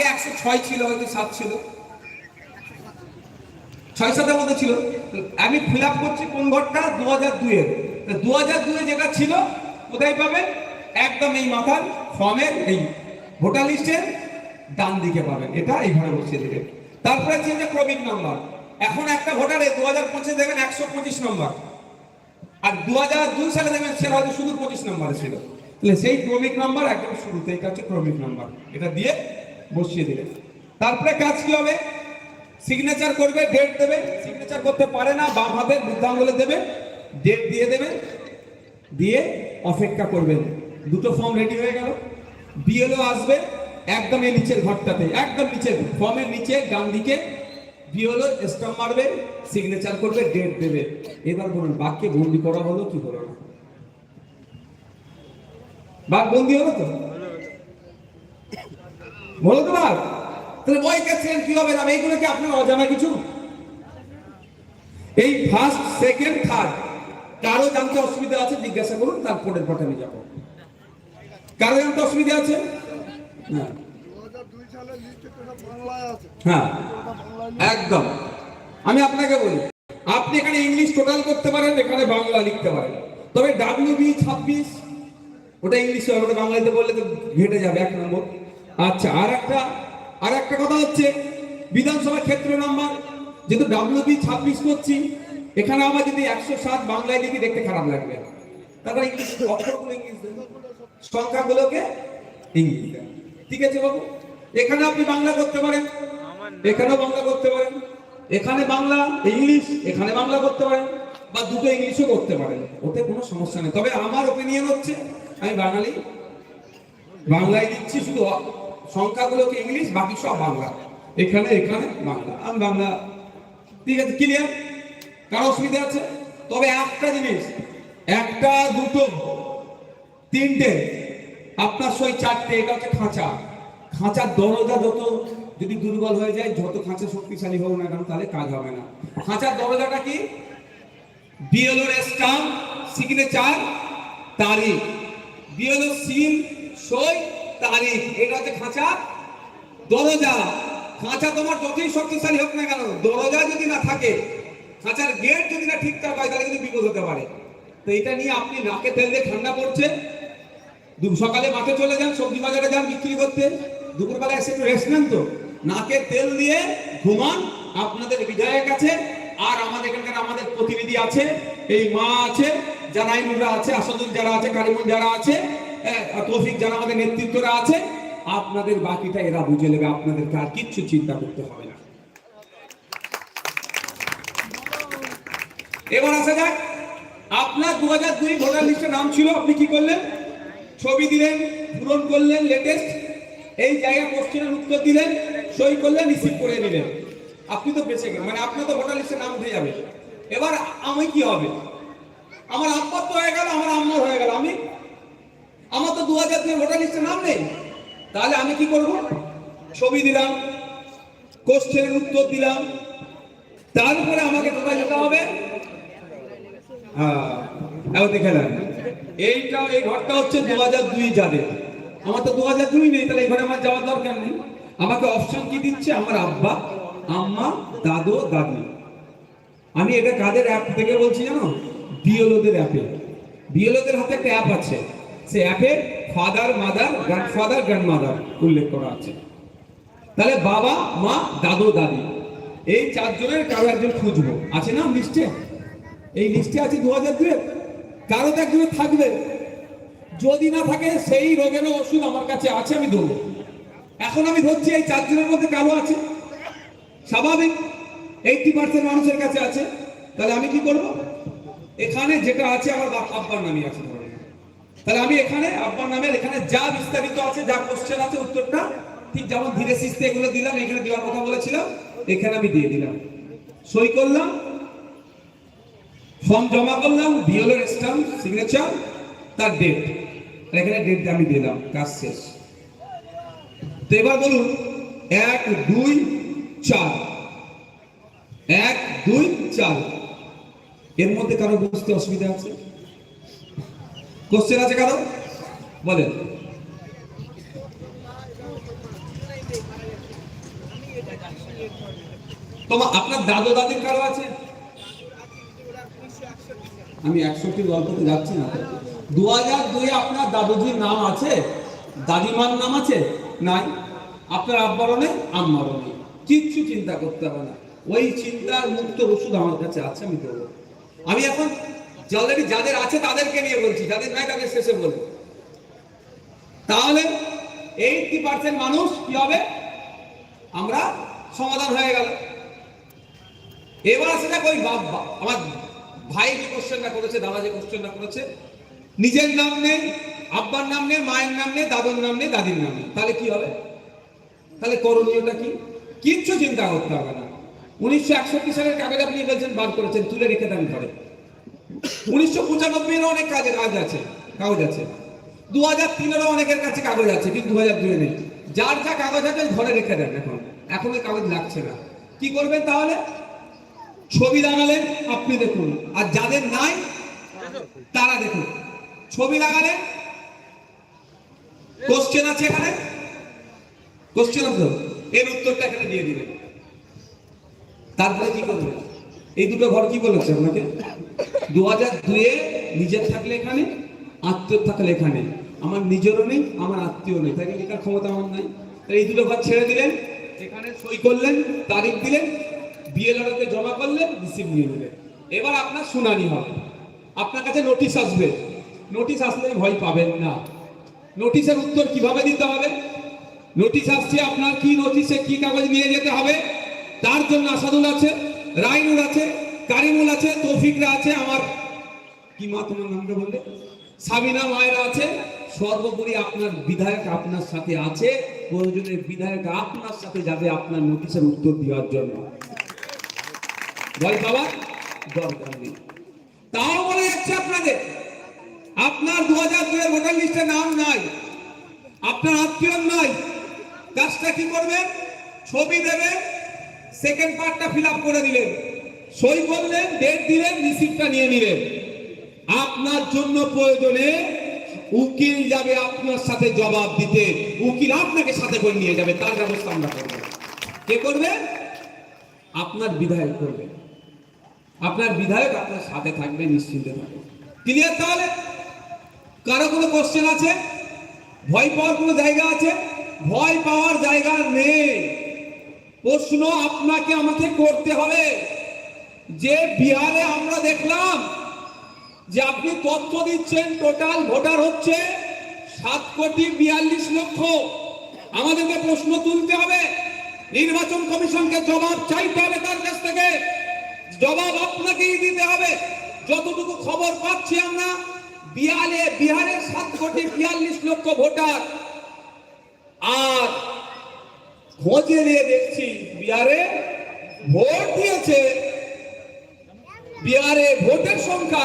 আগে একশো ছয় ছিল, হয়তো সাত ছিল। ছয় সাতের মধ্যে ছিল। আমি ফিল আপ করছি কোন ঘরটা? দু হাজার দুইয়ের। দু হাজার দুয়ে যেটা ছিল, কোথায় পাবেন একদম এই মাথার ফর্মের এই ভোটার লিস্টের ডান দিকে পাবেন এটা এইভাবে বসিয়ে দেবেন তারপরে চেঞ্জ ক্রমিক নাম্বার এখন একটা ভোটারে দু হাজার পঁচিশ দেখবেন একশো পঁচিশ নম্বর আর দু হাজার দুই সালে দেখবেন সে হয়তো শুধু পঁচিশ নম্বরে ছিল। তাহলে সেই ক্রমিক নাম্বার একদম শুরুতে এটা হচ্ছে ক্রমিক নাম্বার এটা দিয়ে বসিয়ে দিলেন তারপরে কাজ কি হবে? সিগনেচার করবে ডেট দেবে। সিগনেচার করতে পারে না বাম হাতে বুদ্ধাঙ্গুলে দেবে ডেট দিয়ে দেবে, দিয়ে অপেক্ষা করবেন দুটো ফর্ম রেডি হয়ে গেল। বিএলও আসবে একদম এই নিচের ঘরটাতে, একদম নিচের ফর্মের নিচে, ডান দিকে। বিএলও স্টাম্প মারবে সিগনেচার করবে ডেট দেবে। এবার বলুন, বাক্যে বন্দি করা হলো কি হলো না? বাক বন্দি হলো তো? বলো তো বাক তাহলে বই কাছেন কি হবে না এইগুলো কি আপনার অজানা কিছু? এই ফার্স্ট সেকেন্ড থার্ড কারও জানতে অসুবিধা আছে, জিজ্ঞাসা করুন, তারপরের পথে আমি যাব। কারও জানতে অসুবিধা আছে? হ্যাঁ। একদম। আমি আপনাকে বলি, আপনি এখানে ইংলিশ টোটাল করতে পারেন, এখানে বাংলা লিখতে পারেন। তবে ডাব্লিউ বি ছাব্বিশ, ওটা ইংলিশে হবে, ওটা বাংলাতে বললে তো ঘেটে যাবে, এক নম্বর। আচ্ছা আর একটা আর একটা কথা হচ্ছে, বিধানসভা ক্ষেত্র নাম্বার, যেহেতু ডাব্লিউ বি ছাব্বিশ করছি, এখানে আমার যদি একশো সাত বাংলায় লিখি দেখতে খারাপ লাগবে। তারপরে ইংলিশ অক্ষরগুলো ইংলিশ সংখ্যাগুলোকে ইংলিশ। ঠিক আছে বাবু? এখানে আপনি বাংলা করতে পারেন। এখানেও বাংলা করতে পারেন। এখানে বাংলা, ইংলিশ, এখানে বাংলা করতে পারেন। বা দুটো ইংলিশও করতে পারেন। ওতে কোনো সমস্যা নেই। তবে আমার ওপিনিয়ন হচ্ছে, আমি বাঙালি, বাংলায় দিচ্ছি শুধু সংখ্যাগুলোকে ইংলিশ, বাকি সব বাংলা। এখানে এখানে, বাংলা। আমি বাংলা। ঠিক আছে ক্লিয়ার কারও অসুবিধা আছে? তবে একটা জিনিস, একটা, দুটো, তিনটে, আপনার সই চারটে, এটা হচ্ছে খাঁচা। খাঁচার দরজা যত, যদি দুর্বল হয়ে যায়, যত খাঁচা শক্তিশালী হোক না কেন, তাহলে কাজ হবে না। খাঁচার দরজাটা কি? বিএলওর স্টাম্প সিগনেচার তারিখ বিএলও সিল সই তারিখ এটা হচ্ছে খাঁচা। দরজা। খাঁচা তোমার যতই শক্তিশালী হোক না কেন, দরজা যদি না থাকে, খাঁচার গেট যদি না ঠিকঠাক হয় তাহলে কিন্তু বিপদ হতে পারে। তো এটা নিয়ে আপনি নাকে তেল দিয়ে ঠান্ডা পড়ছে সকালে মাঠে চলে যান, সবজি বাজারে যান, বিক্রি করতে। দুপুরবেলা এসে একটু রেস্ট নেন তো। নাকে তেল দিয়ে ঘুমান। আপনাদের বিধায়ক আছে, আর আমাদের এখানকার আমাদের প্রতিনিধি আছে, এই মা আছে জানাইনুরা আছে, আসাদুল যারা আছে, কারিমুল যারা আছে তৌফিক যারা আমাদের নেতৃত্বরা আছে, আপনাদের বাকিটা এরা বুঝে নেবে, আপনাদেরকে আর কিচ্ছু চিন্তা করতে হবে না। এবার আসা যাক, আপনার দু হাজার দুই ভোটার লিস্টে নাম ছিল, আপনি কি করলেন? ছবি দিলেন, পূরণ করলেন লেটেস্ট এই জায়গায় কোশ্চেনের উত্তর দিলেন, সই করলেন রিসিভ করে নিলেন। আপনি তো বেঁচে গেলেন মানে আপনার তো ভোটার লিস্টে নাম উঠে যাবে। এবার আমি কি হবে? আমার আব্বার তো হয়ে গেল, আমার আম্মার হয়ে গেল, আমি আমার তো দু হাজার দুই ভোটার লিস্টে নাম নেই। তাহলে আমি কি করব? ছবি দিলাম কোশ্চেনের উত্তর দিলাম। তারপরে আমাকে কোথায় যেতে হবে? হ্যাঁ দেখে নেন। এইটা, এই ঘরটা হচ্ছে দু হাজার দুই যাদের। আমার তো দু হাজার দুই নেই, তাহলে এই ঘরে আমার যাওয়ার দরকার নেই। আমাকে অপশন কি দিচ্ছে? আমার আব্বা, আম্মা, দাদু, দাদি। আমি এটা কাদের অ্যাপ থেকে বলছি জানো? বিএলওদের অ্যাপে বিএলওদের হাতে একটা অ্যাপ আছে। সে অ্যাপে ফাদার মাদার গ্র্যান্ডফাদার গ্র্যান্ডমাদার উল্লেখ করা আছে। তাহলে বাবা, মা, দাদু, দাদি, এই চারজনের কারও একজন খুঁজবো। আছে না লিস্টে? এই লিস্টে আছে দু হাজার দুয়ে কারও তো একজনের থাকবে। যদি না থাকে সেই রোগেরও ওষুধ আমার কাছে আছে, আমি দেবো এখন আমি ধরছি এই চারজনের মধ্যে কারও আছে? স্বাভাবিক। এইটি পার্সেন্ট মানুষের কাছে আছে। তাহলে আমি কি করব? এখানে যেটা আছে আমার আব্বার নামই আছে। তাহলে আমি এখানে আব্বার নামের এখানে যা বিস্তারিত আছে, যা কোশ্চেন আছে, উত্তরটা ঠিক যেমন ধীরে সিস্তে এগুলো দিলাম, এখানে দেওয়ার কথা বলেছিলাম, এখানে আমি দিয়ে দিলাম। সই করলাম ফর্ম জমা করলাম বিএলের স্টাম্প সিগনেচার তার ডেট এখানে ডেট আমি দিলাম, কাজ শেষ। তো এবার বলুন, এক, দুই, চার। এক, দুই, চার। এর মধ্যে কারও বুঝতে অসুবিধা আছে? কোশ্চেন আছে কারও? বলেন। তোমার আপনার দাদু দাদির কারও আছে? আমি একষট্টি গল্পতে যাচ্ছি না। দু হাজার দুই আপনার দাদুজির নাম আছে? দাদিমার নাম আছে? নাই। আপনার আব্বারও নেই, আম্মারও নেই। কিচ্ছু চিন্তা করতে হবে না। ওই চিন্তার মুক্ত ওষুধ আমার কাছে আছে, আমি দেবো। আমি এখন অলরেডি যাদের আছে তাদেরকে নিয়ে বলছি, যাদের নাই তাদের শেষে বলব। তাহলে এইটটি পার্সেন্ট মানুষ কি হবে? আমরা সমাধান হয়ে গেল। এবার আসে দেখ ওই বাপ আমার ভাই যে কোশ্চেনটা করেছে, দাদা যে কোশ্চেনটা করেছে, নিজের নাম নেই, আব্বার নাম নেই, মায়ের নাম নেই, দাদুর নাম নেই, দাদির নাম নেই। তাহলে কি হবে? তাহলে করণীয়টা কি? কিচ্ছু চিন্তা করতে হবে না। উনিশশো একষট্টি সালের কাগজ আপনি বলছেন, বার করেছেন, তুলে রেখে দেন ঘরে। উনিশশো পঁচানব্বই এর অনেক কাজে কাজ আছে, কাগজ আছে। দু হাজার তিনেরও অনেকের কাছে কাগজ আছে, কিন্তু দু হাজার দুয়ে নেই। যার যা কাগজ আছে ঘরে রেখে দেন এখন। এখন ওই কাগজ লাগছে না। কি করবেন তাহলে? ছবি লাগালেন, আপনি দেখুন। আর যাদের নাই, তারা দেখুন। ছবি লাগালেন। কোশ্চেন আছে এখানে? কোশ্চেন আছে এর উত্তরটা এখানে দিয়ে দিবেন। তারপরে কি করবেন? এই দুটো ঘর কি বলেছে আপনাকে? দু হাজার দুয়ে নিজের থাকলে এখানে আত্মীয় থাকলে এখানে। আমার নিজেরও নেই, আমার আত্মীয় নেই। তাই লেখার ক্ষমতা আমার নাই। এই দুটো ঘর ছেড়ে দিলেন, এখানে সই করলেন, তারিখ দিলেন বিএলআরতে জমা করলেন রিসিভ নিয়ে নিলেন। এবার আপনার শুনানি হবে। আপনার কাছে নোটিশ আসবে। নোটিশ আসলে ভয় পাবেন না। নোটিশের উত্তর কীভাবে দিতে হবে? নোটিশ আসছে আপনার কি নোটিশে কি কাগজ নিয়ে যেতে হবে? তার জন্য আসাদুল আছে। রাইনুল আছে, কারিমুল আছে, তৌফিকরা আছে, আমার কি মা, তোমার নামটা বললে? সাবিনা মায়েরা আছে, সর্বোপরি আপনার বিধায়ক আপনার সাথে আছে, প্রয়োজনে বিধায়ক আপনার সাথে যাবে আপনার নোটিশের উত্তর দেওয়ার জন্য। তাও যাচ্ছে আপনার দু হাজার ভোটার নাম নাই, আপনার আত্মীয় নাই, কাজটা কি করবেন? ছবি দেবেন সেকেন্ড পার্টটা ফিল করে দিলেন। সই করলেন ডেট দিলেন রিসিপ্টটা নিয়ে নিলেন। আপনার জন্য প্রয়োজনে উকিল যাবে আপনার সাথে জবাব দিতে। উকিল আপনাকে সাথে করে নিয়ে যাবে, তার ব্যবস্থা আমরা করব। কে করবে? আপনার বিধায়ক করবে। আপনার বিধায়ক আপনার সাথে থাকবে, নিশ্চিন্তে থাকবে। ক্লিয়ার তাহলে? কারও কোনো কোশ্চেন আছে? ভয় পাওয়ার কোনো জায়গা আছে? ভয় পাওয়ার জায়গা নেই। প্রশ্ন আপনাকে আমাকে করতে হবে। যে বিহারে আমরা দেখলাম যে আপনি তথ্য দিচ্ছেন, টোটাল ভোটার হচ্ছে সাত কোটি বিয়াল্লিশ লক্ষ। আমাদেরকে প্রশ্ন তুলতে হবে। নির্বাচন কমিশনকে জবাব চাইতে হবে তার কাছ থেকে। জবাব আপনাকেই দিতে হবে। যতটুকু খবর পাচ্ছি আমরা, বিহারে বিহারে সাত কোটি বিয়াল্লিশ লক্ষ ভোটার। আর খোঁজে নিয়ে দেখছি বিহারে ভোট দিয়েছে। বিহারে ভোটের সংখ্যা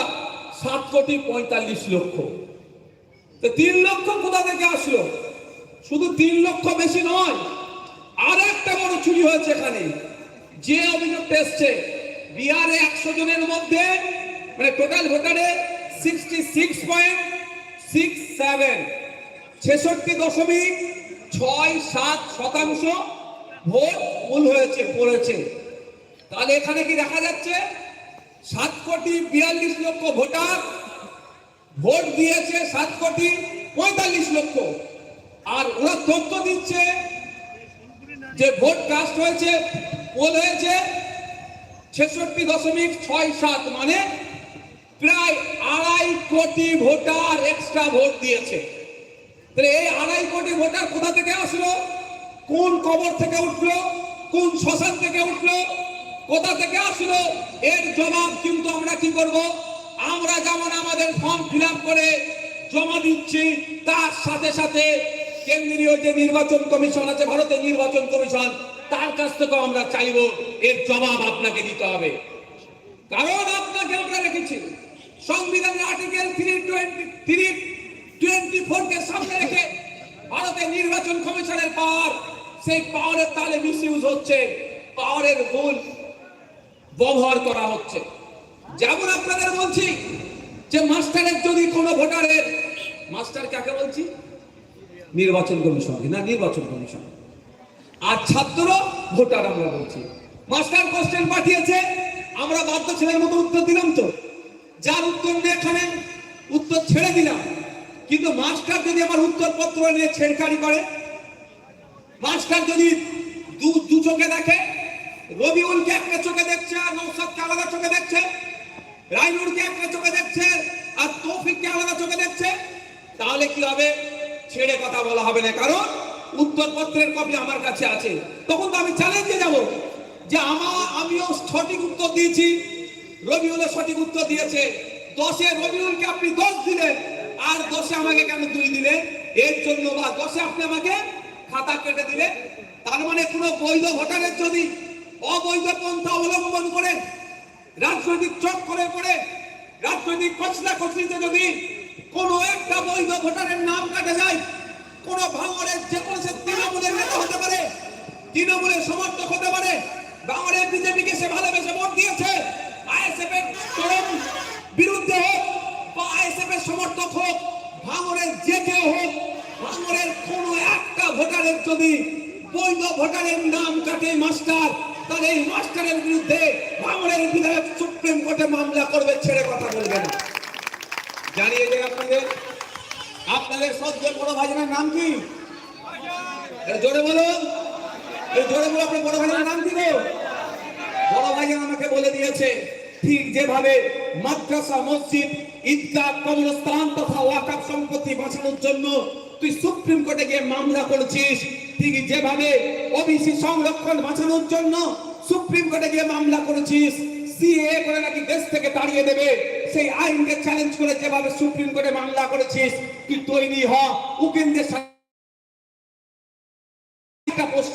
সাত কোটি পঁয়তাল্লিশ লক্ষ। তো তিন লক্ষ কোথা থেকে আসলো? শুধু তিন লক্ষ বেশি নয় আর একটা বড় চুরি হয়েছে এখানে। যে অভিযোগটা এসছে, বিহারে একশো জনের মধ্যে মানে total ভোটারে sixty six point six seven ছেষট্টি দশমিক ছয় সাত শতাংশ ভোট ভুল হয়েছে, পড়েছে। তাহলে এখানে কি দেখা যাচ্ছে? সাত কোটি বিয়াল্লিশ লক্ষ ভোটার ভোট দিয়েছে সাত কোটি পঁয়তাল্লিশ লক্ষ। আর ওরা তথ্য দিচ্ছে যে ভোট কাস্ট হয়েছে, পোল হয়েছে ছেষট্টি দশমিক ছয় সাত মানে প্রায় আড়াই কোটি ভোটার এক্সট্রা ভোট দিয়েছে। তাহলে এই আড়াই কোটি ভোটার কোথা থেকে আসলো? কোন কবর থেকে উঠল? কোন শ্মশান থেকে উঠল? কোথা থেকে আসলো? এর জবাব কিন্তু আমরা কি করব? আমরা যেমন আমাদের ফর্ম ফিল করে জমা দিচ্ছি, তার সাথে সাথে কেন্দ্রীয় যে নির্বাচন কমিশন আছে, ভারতের নির্বাচন কমিশন, তার কাছ থেকে আমরা চাইব এর জবাব আপনাকে দিতে হবে। কারণ আপনাকে আমরা রেখেছি। সংবিধানের article three twenty three twenty four কে সামনে রেখে ভারতের নির্বাচন কমিশনের পাওয়ার, সেই পাওয়ারের তালে মিস হচ্ছে, পাওয়ারের ভুল ব্যবহার করা হচ্ছে। যেমন আপনাদের বলছি যে মাস্টারের যদি কোনো ভোটারের, মাস্টার কাকে বলছি? নির্বাচন কমিশন না নির্বাচন কমিশন আর ছাত্র ভোটার আমরা বলছি। মাস্টার কোশ্চেন পাঠিয়েছে, আমরা বাধ্য ছেলের মতো উত্তর দিলাম তো। যার উত্তর এখানে উত্তর ছেড়ে দিলাম। কিন্তু মাস্টার যদি আমার উত্তরপত্র নিয়ে ছেড়খাড়ি করে, মাস্টার যদি দু দু চোখে দেখে, রবিউলকে একটা চোখে দেখছে আর নৌসাদকে আলাদা চোখে দেখছে রাইনুরকে একটা চোখে দেখছে আর তৌফিককে আলাদা চোখে দেখছে, তাহলে কি হবে? ছেড়ে কথা বলা হবে না। কারণ উত্তরপত্রের কপি আমার কাছে আছে। তখন তো আমি চ্যালেঞ্জে যাব যে আমার আমিও সঠিক উত্তর দিয়েছি রবিউলের সঠিক উত্তর দিয়েছে। দশে রবিউলকে আপনি দশ দিলেন। আর দোষে আমাকে কেন দুই দিলে? এর জন্য বা দোষে আপনি আমাকে খাতা কেটে দিলে? তার মানে কোনো বৈধ ভোটারের যদি অবৈধ পন্থা অবলম্বন করে, রাজনৈতিক চোখ করে পড়ে, রাজনৈতিক কচলা কচলিতে যদি কোনো একটা বৈধ ভোটারের নাম কাটে যায়, কোন ভাঙরের যে কোনো সে তৃণমূলের নেতা হতে পারে, তৃণমূলের সমর্থক হতে পারে ভাঙরের বিজেপিকে সে ভালোবেসে ভোট দিয়েছে। যদি বৈধ ভোটারের নাম কাটে মাস্টার, তাহলে এই মাস্টারের বিরুদ্ধে ভাঙরের বিধায়ক সুপ্রিম কোর্টে মামলা করবে, ছেড়ে কথা বলবে না। জানিয়ে দেন আপনাদের। আপনাদের সদ্য বড় ভাইজানের নাম কি? জোরে বলুন এই জোরে বলো, আপনার বড় ভাইজানের নাম কি বড় ভাইজান আমাকে বলে দিয়েছে, ঠিক যেভাবে মাদ্রাসা, মসজিদ, ঈদগাহ, কবরস্থান তথা ওয়াকাফ সম্পত্তি বাঁচানোর জন্য তুই সুপ্রিম কোর্টে গিয়ে মামলা করেছিস, ঠিক যেভাবে ওবিসি সংরক্ষণ বাঁচানোর জন্য সুপ্রিম কোর্টে গিয়ে মামলা করেছিস সিএ করে নাকি দেশ থেকে তাড়িয়ে দেবে, সেই আইনকে চ্যালেঞ্জ করে যেভাবে সুপ্রিম কোর্টে মামলা করেছিস তুই তৈরি হ, উকিলদের সাথে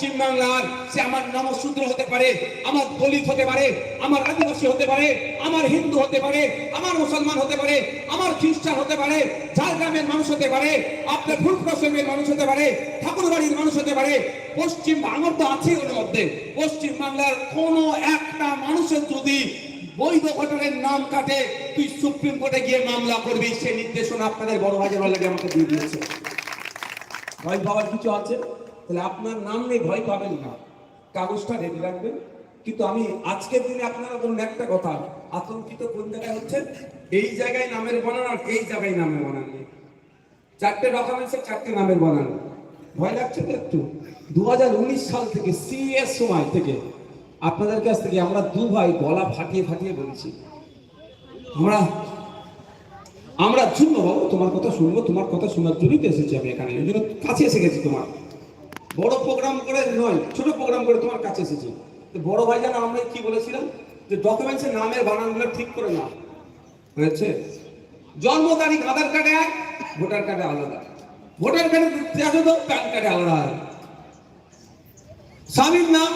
একটা পশ্চিম বাংলার সে আমার নমশূদ্র হতে পারে, আমার দলিত হতে পারে, আমার আদিবাসী হতে পারে, আমার হিন্দু হতে পারে, আমার মুসলমান হতে পারে, আমার খ্রিস্টান হতে পারে, ঝাড়গ্রামের মানুষ হতে পারে, আপনার ফুলপ্রসঙ্গের মানুষ হতে পারে, ঠাকুরবাড়ির মানুষ হতে পারে, পশ্চিম আমার তো আছে ওর মধ্যে। পশ্চিম বাংলার কোন একটা মানুষের যদি বৈধ ঘটনের নাম কাটে, তুই সুপ্রিম কোর্টে গিয়ে মামলা করবি, সে নির্দেশনা আপনাদের বড় ভাইজার লাগে আমাকে দিয়ে দিয়েছে। ভয় পাওয়ার কিছু আছে? তাহলে আপনার নাম নেই ভয় পাবেন না। কাগজটা রেডি রাখবেন। কিন্তু আমি আজকের দিনে আপনারা বলুন একটা কথা, আতঙ্কিত কোন জায়গায় হচ্ছে এই জায়গায় নামের বানান আর এই জায়গায় নামের বানান নেই চারটে ডকুমেন্টসে চারটে নামের বানান। ভয় লাগছে তো একটু? দু হাজার উনিশ সাল থেকে সিএস সময় থেকে, আপনাদের কাছ থেকে আমরা দু ভাই গলা ফাটিয়ে ফাটিয়ে বলছি। আমরা আমরা শুনব বাবু, তোমার কথা শুনব, তোমার কথা শোনার জন্যই তো এসেছি আমি এখানে। ওই জন্য কাছে এসে গেছি তোমার। বড় প্রোগ্রাম করে নয়, ছোট প্রোগ্রাম করে তোমার কাছে এসেছি। বড় ভাই জানা আমরা কি বলেছিলাম? যে ডকুমেন্টসের নামের বানানগুলো ঠিক করে নাও। হয়েছে? জন্ম তারিখ, আধার কার্ডে এক ভোটার কার্ডে আলাদা। ভোটার কার্ডে দেখো তো প্যান কার্ডে আলাদা স্বামীর নাম,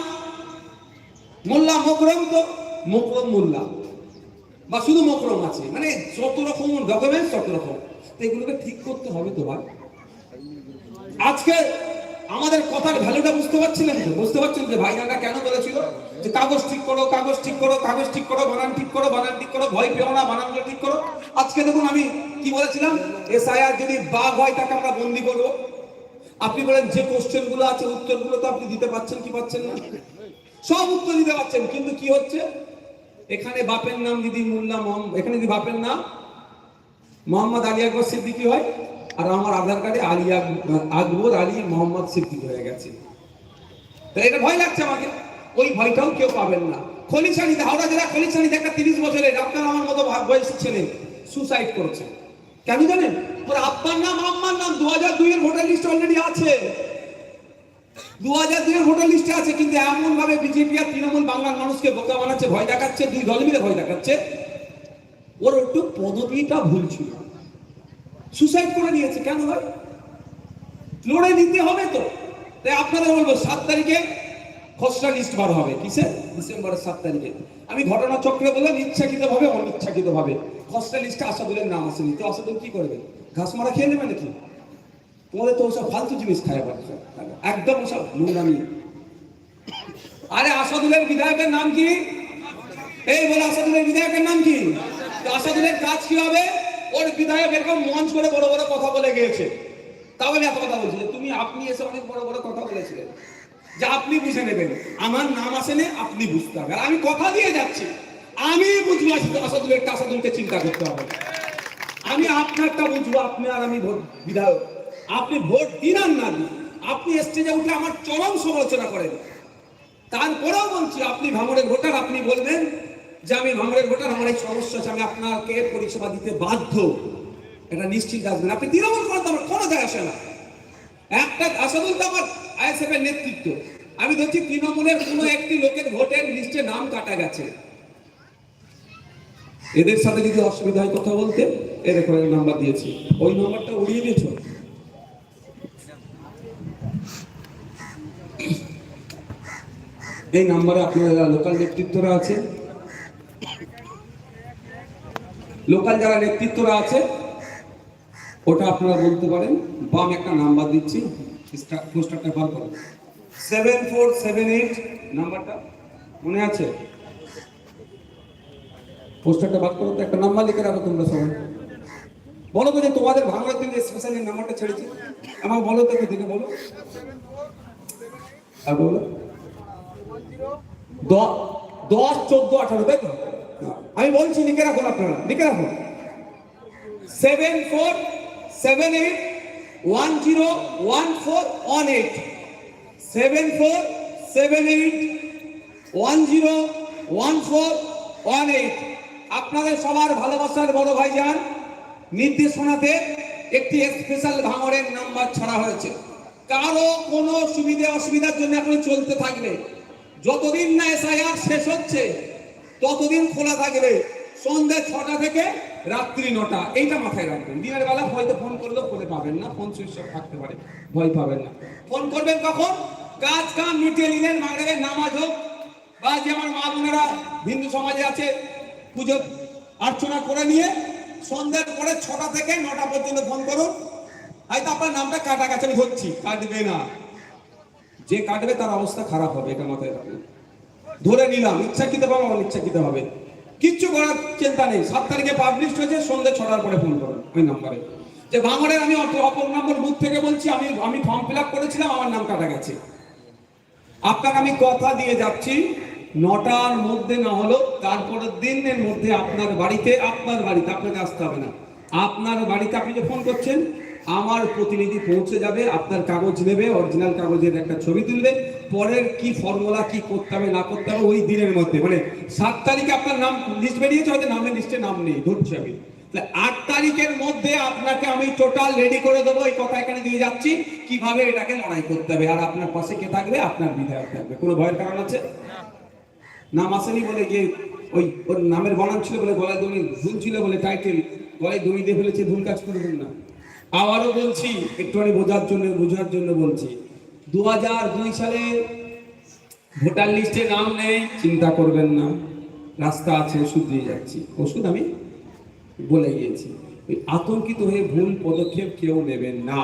মোল্লা মকরম তো, মকরম মোল্লা। বা শুধু মকরম আছে মানে যত রকম ডকুমেন্টস তত রকম। এগুলোকে ঠিক করতে হবে তো ভাই আজকে আমাদের কথার ভ্যালুটা বুঝতে পারছিলেন তো? বুঝতে পারছেন যে ভাইজানরা কেন বলেছিল? যে কাগজ ঠিক করো, কাগজ ঠিক করো, কাগজ ঠিক করো, বানান ঠিক করো, বানান ঠিক করো, ভয় পেও না, বানানগুলো ঠিক করো। আজকে দেখুন আমি কি বলেছিলাম? এসআইআর যদি বাঘ হয় তাকে আমরা বন্দি করব। আপনি বলেন যে কোশ্চেনগুলো আছে, উত্তরগুলো তো আপনি দিতে পারছেন কি পাচ্ছেন না? সব উত্তর দিতে পারছেন, কিন্তু কি হচ্ছে? এখানে বাপের নাম দিদি মোল্লা এখানে যদি বাপের নাম, মোহাম্মদ আলী আকবর সিদ্দিকি হয় আর আমার আধার কার্ডে আলী আক- আকবর আলী মোহাম্মদ সিদ্দিকি হয়ে গেছে। এটা ভয় লাগছে আমাকে। ওই ভয়টাও কেউ পাবেন না। খলিশানিতে হাওড়া জেলা খলিশানিতে একটা তিরিশ বছরের আপনার আমার মতো বয়সী ছেলে সুসাইড করেছে। কেন জানেন? ওর আব্বার নাম, আম্মার নাম দু হাজার দুই এর ভোটার লিস্ট অলরেডি আছে। দু হাজার দুই এর ভোটার লিস্টে আছে, কিন্তু এমন ভাবে বিজেপি আর তৃণমূল বাংলার মানুষকে বোকা বানাচ্ছে, ভয় দেখাচ্ছে, দুই দল মিলে ভয় দেখাচ্ছে। ওর একটু পদবিটা ভুল ছিল। সুসাইড করে নিয়েছে কেন ভাই? লড়ে নিতে হবে তো। তাই আপনাদের বলব, সাত তারিখে খসড়া লিস্ট বার হবে। কিসে? ডিসেম্বরের সাত তারিখে। আমি ঘটনা চক্রে বললাম ইচ্ছাকৃত ভাবে অনিচ্ছাকৃত ভাবে খসড়া লিস্টে আসাদুলের নাম আসেনি। তো আসাদুল কি করবে? ঘাস মারা খেয়ে নেবে নাকি? তোমাদের তো ওসব ফালতু জিনিস খায় একদম ওসব নোংরামি। আরে আসাদুলের বিধায়কের নাম কি? এই বলে আসাদুলের বিধায়কের নাম কি? আসাদুলের কাজ কি হবে? ওর বিধায়ক এরকম মঞ্চ করে বড় বড় কথা বলে গিয়েছে। তাহলে এত কথা বলছিল তুমি আপনি এসে অনেক বড় বড় কথা বলেছিলেন। যা আপনি বুঝে নেবেন। আমার নাম আসেনি, আপনি বুঝতে হবে। আর আমি কথা দিয়ে যাচ্ছি। আমি বুঝব আসাদ- আসাদুলের আসাদুলকে চিন্তা করতে হবে। আমি আপনারটা বুঝব, আপনি আর আমি ভোট, বিধায়ক। আপনি ভোট দিন আর না দিন। আপনি স্টেজে উঠে আমার চরম সমালোচনা করেন। তারপরেও বলছি, আপনি ভাঙড়ের ভোটার, আপনি বলবেন যে আমি ভাঙড়ের ভোটার, আমার এই সমস্যা আছে আমি আপনাকে পরিষেবা দিতে বাধ্য। এটা নিশ্চিত আসবেন আপনি তৃণমূল করেন তো আমার কোনো যায় আসে না। একটা আসাদুল তো আমার আইএসএফ এর নেতৃত্ব। আমি দেখছি তৃণমূলের কোনো একটি লোকের ভোটের লিস্টে নাম কাটা গেছে। এদের সাথে যদি অসুবিধা হয় কথা বলতে এর করে নাম্বার দিয়েছি। ওই নাম্বারটা উড়িয়ে দিয়েছ? এই নাম্বারে আপনার, লোকাল নেতৃত্বরা আছে। লোকাল যারা নেতৃত্বরা আছে, ওটা আপনারা বলতে পারেন। বাম একটা নাম্বার দিচ্ছি, স্টা- পোস্টারটা বার করো সেভেন ফোর সেভেন এইট নাম্বারটা মনে আছে? পোস্টারটা বার করো তো একটা নাম্বার লিখে রাখো তোমরা সবাই। বলো তো যে তোমাদের ভাঙার জন্য স্পেশালি নাম্বারটা ছেড়েছি। আমাকে বলো তো দিকে বলো। আর বলো। দশ, চোদ্দ, আঠারো, তাই তো? আমি বলছি লিখে রাখুন আপনারা লিখে রাখুন। Seven four seven eight one zero one four one eight seven four seven eight one zero one four one eight আপনাদের সবার ভালোবাসার বড় ভাই যান নির্দেশনাতে একটি স্পেশাল ভাঙড়ের নাম্বার ছাড়া হয়েছে। কারও কোনো সুবিধা অসুবিধার জন্য এখন চলতে থাকবে। যতদিন না এসআইআর শেষ হচ্ছে ততদিন খোলা থাকবে সন্ধ্যে ছটা থেকে রাত্রি নটা। এইটা মাথায় রাখবেন। দিনের বেলা হয়তো ফোন করলেও ফোনে পাবেন না, ফোন সুইচ অফ থাকতে পারে, ভয় পাবেন না। ফোন করবেন কখন? কাজ কাম মিটিয়ে নিলেন, মাগরেবের নামাজ হোক, বা যে আমার মা বোনেরা হিন্দু সমাজে আছে, পুজো অর্চনা করে নিয়ে সন্ধ্যার পরে ছটা থেকে নটা পর্যন্ত ফোন করুন। হয়তো আপনার নামটা কাটা আমি ধরছি কাটবে না। যে কাটবে তার অবস্থা খারাপ হবে, এটা মাথায় রাখুন ধরে নিলাম ইচ্ছাকৃত ভাবে অনিচ্ছাকৃত হবে কিচ্ছু করার চিন্তা নেই। সাত তারিখে পাবলিশ হয়েছে সন্ধ্যে ছটার পরে ফোন করুন ওই নাম্বারে যে ভাঙড়ের আমি অপর নম্বর বুথ থেকে বলছি, আমি আমি ফর্ম ফিল আপ করেছিলাম, আমার নাম কাটা গেছে। আপনাকে আমি কথা দিয়ে যাচ্ছি, নটার মধ্যে না হলো তারপরের দিনের মধ্যে আপনার বাড়িতে আপনার বাড়িতে, আপনাকে আসতে হবে না। আপনার বাড়িতে আপনি যে ফোন করছেন আমার প্রতিনিধি পৌঁছে যাবে, আপনার কাগজ নেবে অরিজিনাল কাগজের একটা ছবি তুলবে, পরের কি ফর্মুলা কি করতে হবে, না করতে হবে, ওই দিনের মধ্যে। মানে সাত তারিখে আপনার নাম লিস্ট বেরিয়েছে, হয়তো নামের লিস্টে নাম নেই, ধরছি আমি। আট তারিখের মধ্যে আপনাকে আমি টোটাল রেডি করে দেবো, এই কথা এখানে দিয়ে যাচ্ছি, কীভাবে এটাকে লড়াই করতে হবে, আর আপনার পাশে কে থাকবে? আপনার বিধায়ক থাকবে। কোনো ভয়ের কারণ আছে? নাম আসেনি বলে যে ওই, ওর নামের বানান ছিল বলে গলায় দড়ি ভুল ছিল বলে টাইটেল গলায় দড়ি দিয়ে ফেলেছে, ভুল কাজ করবেন না। আবারও বলছি, একটুখানি বোঝার জন্য বোঝার জন্য বলছি। দু হাজার দুই সালে ভোটার লিস্টে নাম নেই, চিন্তা করবেন না। রাস্তা আছে দিয়ে যাচ্ছি। ওষুধ আমি বলে গিয়েছি। ওই আতঙ্কিত হয়ে ভুল পদক্ষেপ কেউ নেবেন না।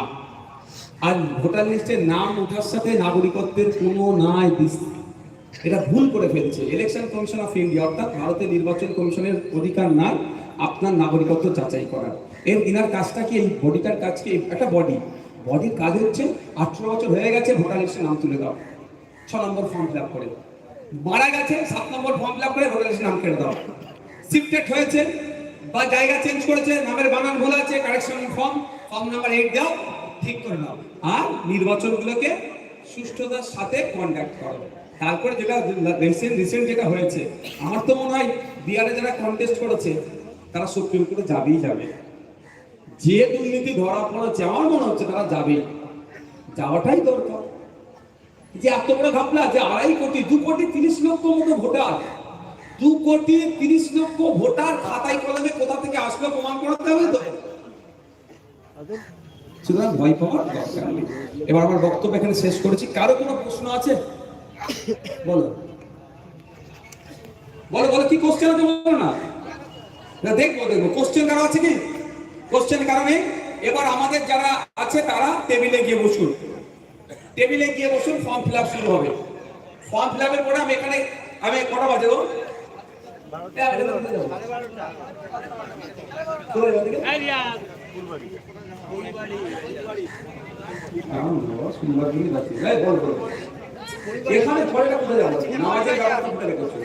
আর ভোটার লিস্টে নাম ওঠার সাথে নাগরিকত্বের কোনো নাই এটা ভুল করে ফেলছে। ইলেকশন কমিশন অফ ইন্ডিয়া অর্থাৎ ভারতের নির্বাচন কমিশনের অধিকার না আপনার নাগরিকত্ব যাচাই করার। এর ইনার কাজটা কি এই বডিটার কাজ কি? একটা বডি বডির কাজ হচ্ছে, আঠারো বছর হয়ে গেছে, ভোটার লিস্টে নাম তুলে দাও। ছ নম্বর ফর্ম ফিল করে। মারা গেছে, সাত নম্বর ফর্ম ফিল করে ভোটার লিস্টে নাম কেটে দাও। শিফটেড হয়েছে, বা জায়গা চেঞ্জ করেছে, নামের বানান ভুল আছে correction form form number eight দাও, ঠিক করে নাও। আর নির্বাচনগুলোকে সুষ্ঠুতার সাথে কন্ডাক্ট করো। তারপরে যেটা রিসেন্ট রিসেন্ট যেটা হয়েছে, আমার তো মনে হয় বিহারে যারা কন্টেস্ট করেছে, তারা সুপ্রিম কোর্টে যাবেই যাবে। যে দুর্নীতি ধরা পড়েছে, আমার মনে হচ্ছে তারা যাবে যাওয়াটাই দরকার। যে এত বড় ঘাপলা, যে আড়াই কোটি, দু কোটি তিরিশ লক্ষ মতো ভোটার। দু কোটি তিরিশ লক্ষ ভোটার খাতায় কলমে কোথা থেকে আসলো প্রমাণ করাতে হবে তো? সুতরাং ভয় পাওয়ার দরকার এবার আমার বক্তব্য এখানে শেষ করেছি। কারও কোনো প্রশ্ন আছে? বলো। বলো বলো, কি কোশ্চেন আছে বলো না? না, দেখব দেখব। কোশ্চেন কারও আছে কি? কোশ্চেন কারণে এবার আমাদের যারা আছে তারা টেবিলে গিয়ে বসুন। টেবিলে গিয়ে বসুন ফর্ম ফিল শুরু হবে। ফর্ম ফিল আপের পরে আমি এখানে আমি কটা বাজে গো? এ, এখানে। কোথায় যাব নামাজের কোথায় রেখেছো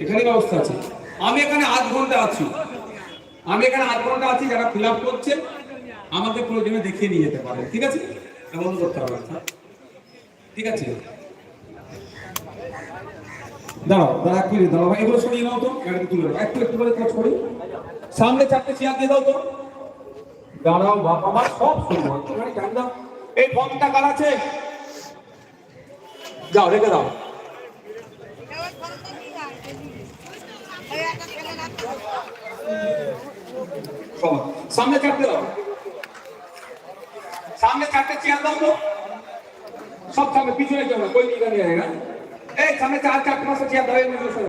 এখানে ব্যবস্থা আছে। আমি এখানে আধ ঘণ্টা আছি। আমি এখানে আধ ঘণ্টা আছি যারা ফিল আপ করছে আমাকে প্রয়োজনে দেখিয়ে নিয়ে যেতে পারে ঠিক আছে? এমন করতে হবে ঠিক আছে? দাঁড়াও দাঁড়া তো করে করি। চারটে চেয়ার দাও তো। বাপ, আমার এই আছে? যাও দাও। সামনে চারটে দাও সামনে চারটে চেয়ার দাও তো সব সামনে, পিছনে কেউ কই নিয়ে নিয়ে এই সামনে চার, চারটে চেয়ার দাও।